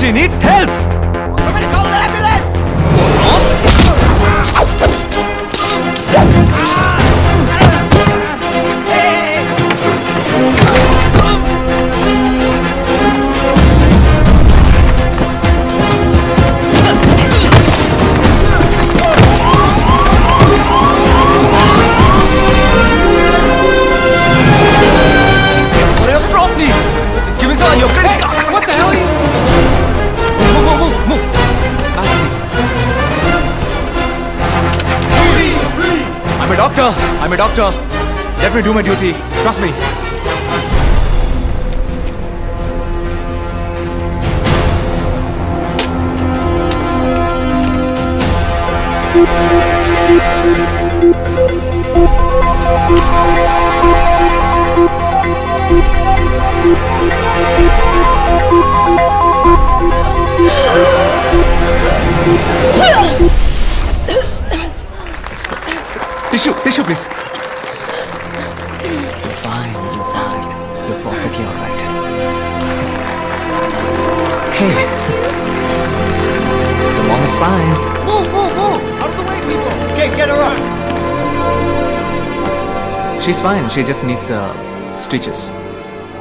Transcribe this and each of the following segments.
She needs help! Doctor! Let me do my duty. Trust me. Tissue, tissue, please. Hey. Your mom is fine. Move, move, move! Out of the way, people! Okay, get her up! She's fine. She just needs uh, stitches.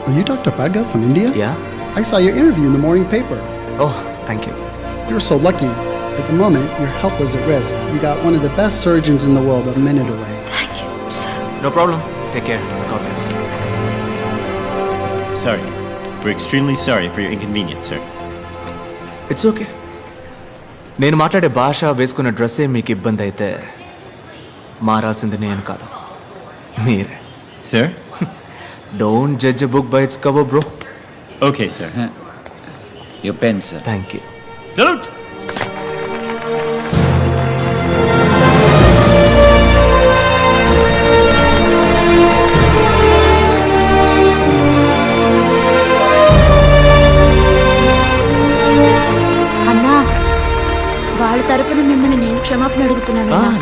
Are you Dr. Bhargav from India? Yeah? I saw your interview in the morning paper. Oh, thank you. You're so lucky. At the moment, your health was at risk. You got one of the best surgeons in the world a minute away. Thank you, sir. No problem. Take care. God bless. Sorry. We're extremely sorry for your inconvenience, sir. It's okay నేను మాట్లాడే భాష వేసుకున్న డ్రెస్సే మీకు ఇబ్బంది అయితే మారాల్సింది నేను కాదు మీరే Sir? Don't judge book by its cover bro Okay, sir. Your pen, sir. Thank you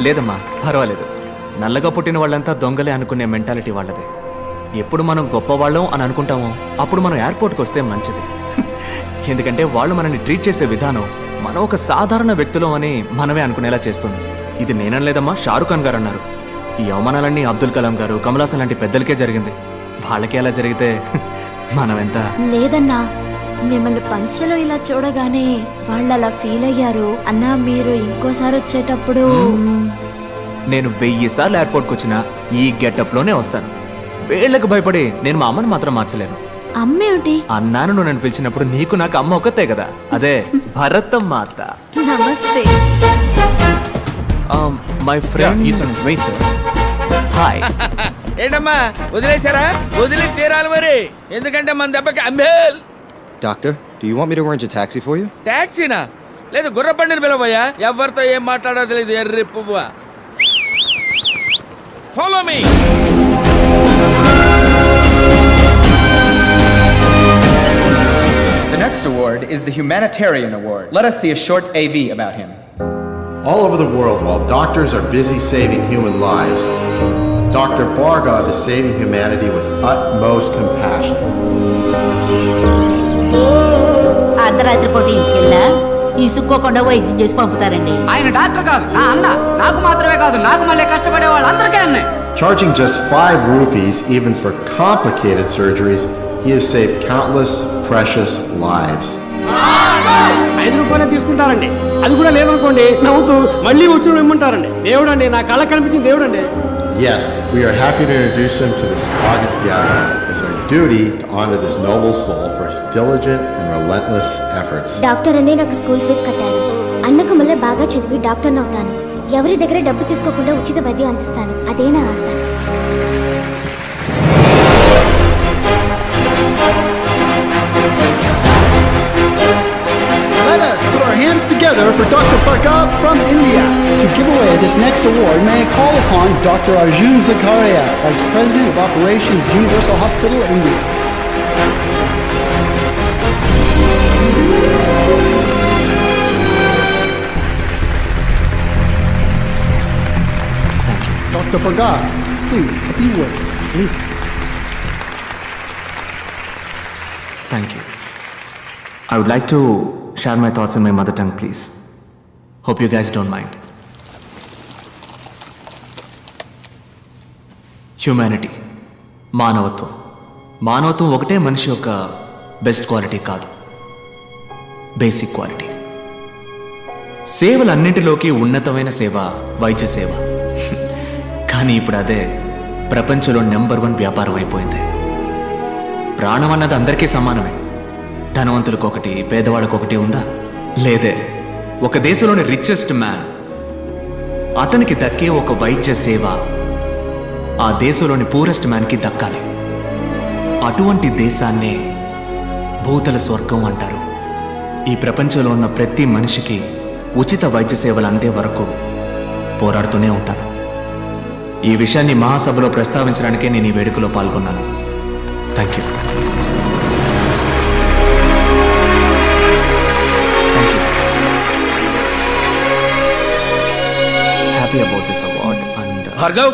లేదమ్మా పర్వాలేదు. నల్లగా పుట్టిన వాళ్ళంతా దొంగలే అనుకునే మెంటాలిటీ వాళ్ళదే. ఎప్పుడు మనం గొప్పవాళ్ళం అని అనుకుంటామో అప్పుడు మనం ఎయిర్పోర్ట్కి వస్తే మంచిది. ఎందుకంటే వాళ్ళు మనల్ని ట్రీట్ చేసే విధానం మనం ఒక సాధారణ వ్యక్తులం అని మనమే అనుకునేలా చేస్తుంది. ఇది నేనలేదమ్మా షారుఖ్ ఖాన్ గారు అన్నారు. ఈ అవమానాలన్నీ అబ్దుల్ కలాం గారు కమలాసన్ లాంటి పెద్దలకే జరిగింది. వాళ్ళకి అలా జరిగితే మనమెంత లేదన్నా మిమ్మల్ని పంచలో ఇలా చూడగానే వాళ్ళు అలా ఫీల్ అయ్యారు. అన్నా మీరు ఇంకోసారి వచ్చేటప్పుడు నేను వెయ్యి సార్లు ఎయిర్పోర్ట్కి వచ్చినా ఈ గెటప్లోనే వస్తాను. వీళ్ళకి భయపడి నేను మా అమ్మని మాత్రం మార్చలేను. అమ్మేమిటి? అన్నాను నువ్వు నన్ను పిలిచినప్పుడు నీకు నాకు అమ్మ ఒక్కతే కదా. అదే భరతం మాత. నమస్తే. మై ఫ్రెండ్ హాయ్ ఏంటమ్మా వదిలేశారా? వదిలి తీరాలి మరి. ఎందుకంటే మన దెబ్బకి అంబేల్ Doctor, do you want me to arrange a taxi for you? టాక్సీనా లేదు గుర్ర బండిని పిలవయ్యా ఎవరితో ఏం మాట్లాడో తెలియదు ఎర్రి పువ్వ follow me The next award is the Humanitarian Award. Let us see a short AV about him. All over the world, while doctors are busy saving human lives, Dr. Bargov is saving humanity with utmost compassion. అర్ధరాత్రి పూట ఇంటికెళ్ళా? ఇసుక్కోకుండా వైద్యం చేసి పంపుతారండి. ఆయన doctor కాదు నా అన్న. నాకు మాత్రమే కాదు నాకు మళ్ళీ కష్టపడే వాళ్ళందరికీ అన్నే. Charging just five rupees, even for complicated surgeries, he has saved countless precious lives. ఐదు రూపాయలే తీసుకుంటారండి. అది కూడా లేదనుకోండి నవ్వుతూ మళ్ళీ వచ్చి ఇమ్మంటారండి దేవుడు అండి నా కళ్ళ కనిపించిన దేవుడు అండి Yes, we are happy to introduce him to this August gathering. It's our duty to honor this noble soul for his diligent and relentless efforts. Doctor అనే నాకు స్కూల్ ఫీజు కట్టారు అన్నకు మళ్ళీ బాగా చదివి డాక్టర్ అవుతాను ఎవరి దగ్గర డబ్బు తీసుకోకుండా ఉచిత వైద్యం అందిస్తాను అదే నా ఆశ Dr. Arjun Zakaria, Vice President of Operations, Universal Hospital, India. Dr. Pagar, please, a few words, please. Thank you. I would like to share my thoughts in my mother tongue, please. Hope you guys don't mind. Humanity మానవత్వం. మానవత్వం ఒకటే మనిషి యొక్క best quality కాదు. Basic quality సేవలన్నింటిలోకి ఉన్నతమైన సేవ వైద్య సేవ. కానీ ఇప్పుడు అదే ప్రపంచంలో నెంబర్ వన్ వ్యాపారం అయిపోయింది. ప్రాణం అన్నది అందరికీ సమానమే. ధనవంతులకు ఒకటి పేదవాళ్ళకు ఒకటి ఉందా? లేదే. ఒక దేశంలోని రిచెస్ట్ మ్యాన్ అతనికి దక్కే ఒక వైద్య సేవ ఆ దేశంలోని పూరెస్ట్ మ్యాన్కి దక్కాలి. అటువంటి దేశాన్నే భూతల స్వర్గం అంటారు. ఈ ప్రపంచంలో ఉన్న ప్రతి మనిషికి ఉచిత వైద్య సేవలు అందే వరకు పోరాడుతూనే ఉంటాను ఈ విషయాన్ని మహాసభలో ప్రస్తావించడానికే నేను ఈ వేడుకలో పాల్గొన్నాను. Thank you happy about this award and Bhargav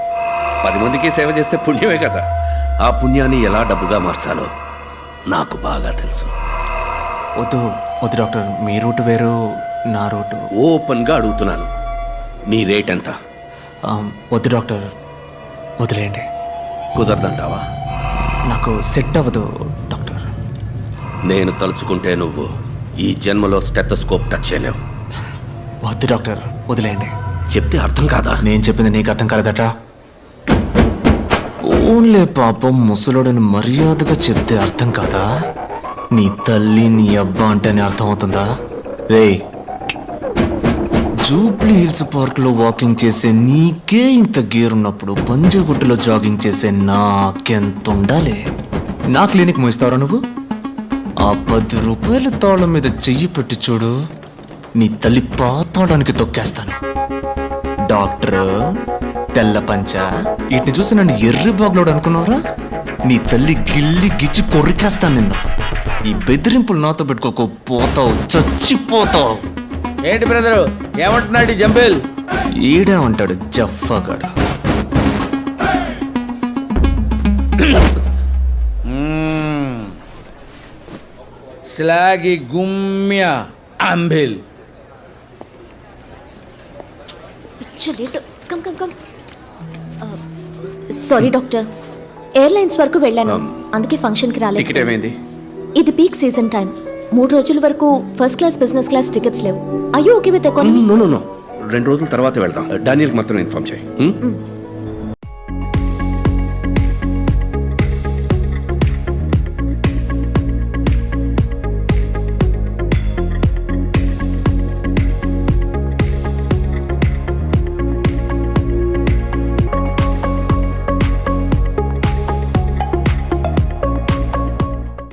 పది మందికి సేవ చేస్తే పుణ్యమే కదా. ఆ పుణ్యాన్ని ఎలా డబ్బుగా మార్చాలో నాకు బాగా తెలుసు. వద్దు వద్దు డాక్టర్. మీ రూట్ వేరు నా రూటు. ఓపెన్గా అడుగుతున్నాను. మీ రేట్ ఎంత? వద్దు డాక్టర్. వదిలేయండి. కుదరదంటావా? నాకు సెట్ అవ్వదు డాక్టర్. నేను తలుచుకుంటే నువ్వు ఈ జన్మలో స్టెథోస్కోప్ టచ్ చేయలేవు. వద్దు డాక్టర్. వదిలేయండి. చెప్తే అర్థం కాదా? నేను చెప్పింది నీకు అర్థం కాలేదట ఓన్లే పాపం ముసలోడని మర్యాదగా చెప్తే అర్థం కాదా? నీ తల్లి నీ అబ్బా అంటేనే అర్థం అవుతుందా రే జూబ్లీ హిల్స్ పార్క్లో వాకింగ్ చేసే నీకే ఇంత గేర్ ఉన్నప్పుడు పంజగుట్టులో జాగింగ్ చేసే నాకెంత ఉండాలి నా క్లినిక్ మూయిస్తావరా నువ్వు? ఆ పది రూపాయల తాళం మీద చెయ్యి పెట్టి చూడు. నీ తల్లి పాతాళానికి తొక్కేస్తాను. డాక్టర్ తెల్ల పంచ. వీటిని చూసి నన్ను ఎర్రి బాగులోడు అనుకున్నావురా? నీ తల్లి గిల్లి గిచ్చి కొరికేస్తాను నిన్ను. ఈ బెదిరింపులు నాతో పెట్టుకోకు పోతావు చచ్చిపోతావు. ఏంటి బ్రదరు ఏమంటున్నాడు జంబేల్? ఈడే ఉంటాడు జఫాగాడు స్లాగి గుమ్య అంబిల్. Late. Come come come sorry doctor. Airlines వరకు వెళ్ళాను. అందుకే ఫంక్షన్కి రాలేదు. టికెట్ ఏమైంది? ఇది పీక్ సీజన్ టైం. మూడు రోజుల వరకు first class business class tickets లేవు. అయ్యో okay with economy no no no రెండు రోజుల తర్వాత వెళ్దాం. డానియల్కి మాత్రం ఇన్ఫార్మ్ చేయి. ఉం?